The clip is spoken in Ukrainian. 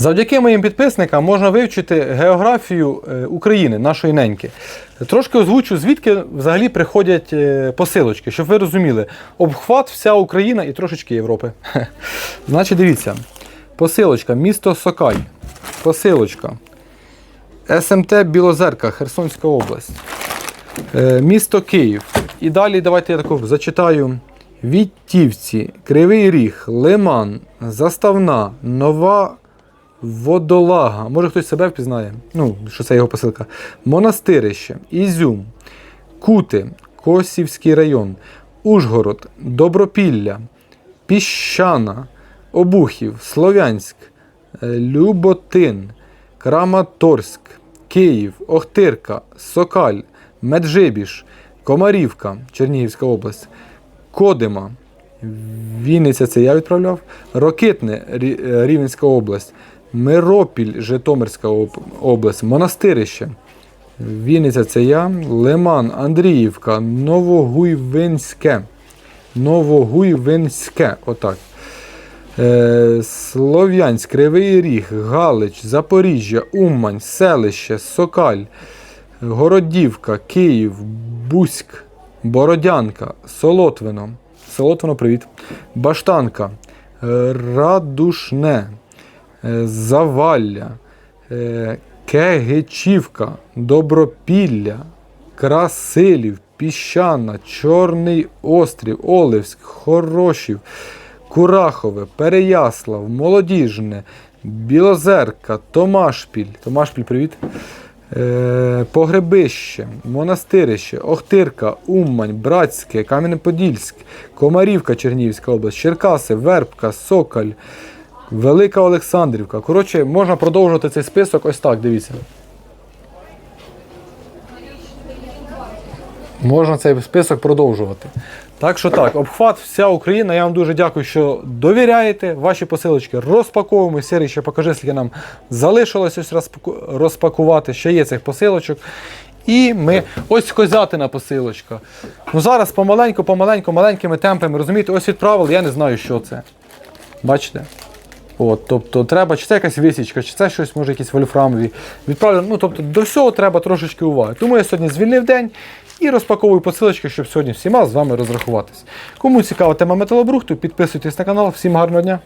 Завдяки моїм підписникам можна вивчити географію е, України, нашої неньки. Трошки озвучу, звідки взагалі приходять е, посилочки, щоб ви розуміли. Обхват вся Україна і трошечки Європи. Значить, дивіться. Посилочка, місто Сокаль. Посилочка. СМТ Білозерка, Херсонська область. Е, Місто Київ. І далі давайте я таку зачитаю. Віттівці, Кривий Ріг, Лиман, Заставна, Нова Водолага. Може хтось себе впізнає? Ну, що це його посилка. Монастирище, Ізюм, Кути, Косівський район, Ужгород, Добропілля, Піщана, Обухів, Слов'янськ, е, Люботин, Краматорськ, Київ, Охтирка, Сокаль, Меджибіж, Комарівка, Чернігівська область, Кодима, Вінниця, це я відправляв, Рокитне, е, Рівненська область, Миропіль, Житомирська область, Монастирище, Вінниця, це я, Лиман, Андріївка, Новогуйвинське. Новогуйвинське, отак. Е, Слов'янськ, Кривий Ріг, Галич, Запоріжжя, Умань, Селище, Сокаль, Городівка, Київ, Буськ, Бородянка, Солотвино. Солотвино, привіт. Баштанка, Радушне, Завалля, е, Кегичівка, Добропілля, Красилів, Піщана, Чорний острів, Оливськ, Хорошів, Курахове, Переяслав, Молодіжне, Білозерка, Томашпіль. Томашпіль, привіт. Е, Погребище, Монастирище, Охтирка, Умань, Братське, Кам'янець-Подільськ, Комарівка, Чернігівська область, Черкаси, Вербка, Сокаль, Велика Олександрівка. Коротше, можна продовжувати цей список ось так, дивіться. Можна цей список продовжувати. Так що так, обхват, вся Україна. Я вам дуже дякую, що довіряєте. Ваші посилочки розпаковуємо. Сірий ще покажи, скільки нам залишилось ось розпакувати. Ще є цих посилочок. І ми ось козятина посилочка. Ну зараз помаленьку, помаленьку, маленькими темпами, розумієте, ось відправили, я не знаю, що це. Бачите? От, тобто треба, чи це якась висічка, чи це щось, може, якісь вольфрамові. Відправлено. Ну, тобто, до всього треба трошечки уваги. Тому я сьогодні звільнив день і розпаковую посилочки, щоб сьогодні всіма з вами розрахуватись. Кому цікава тема металобрухту, підписуйтесь на канал. Всім гарного дня!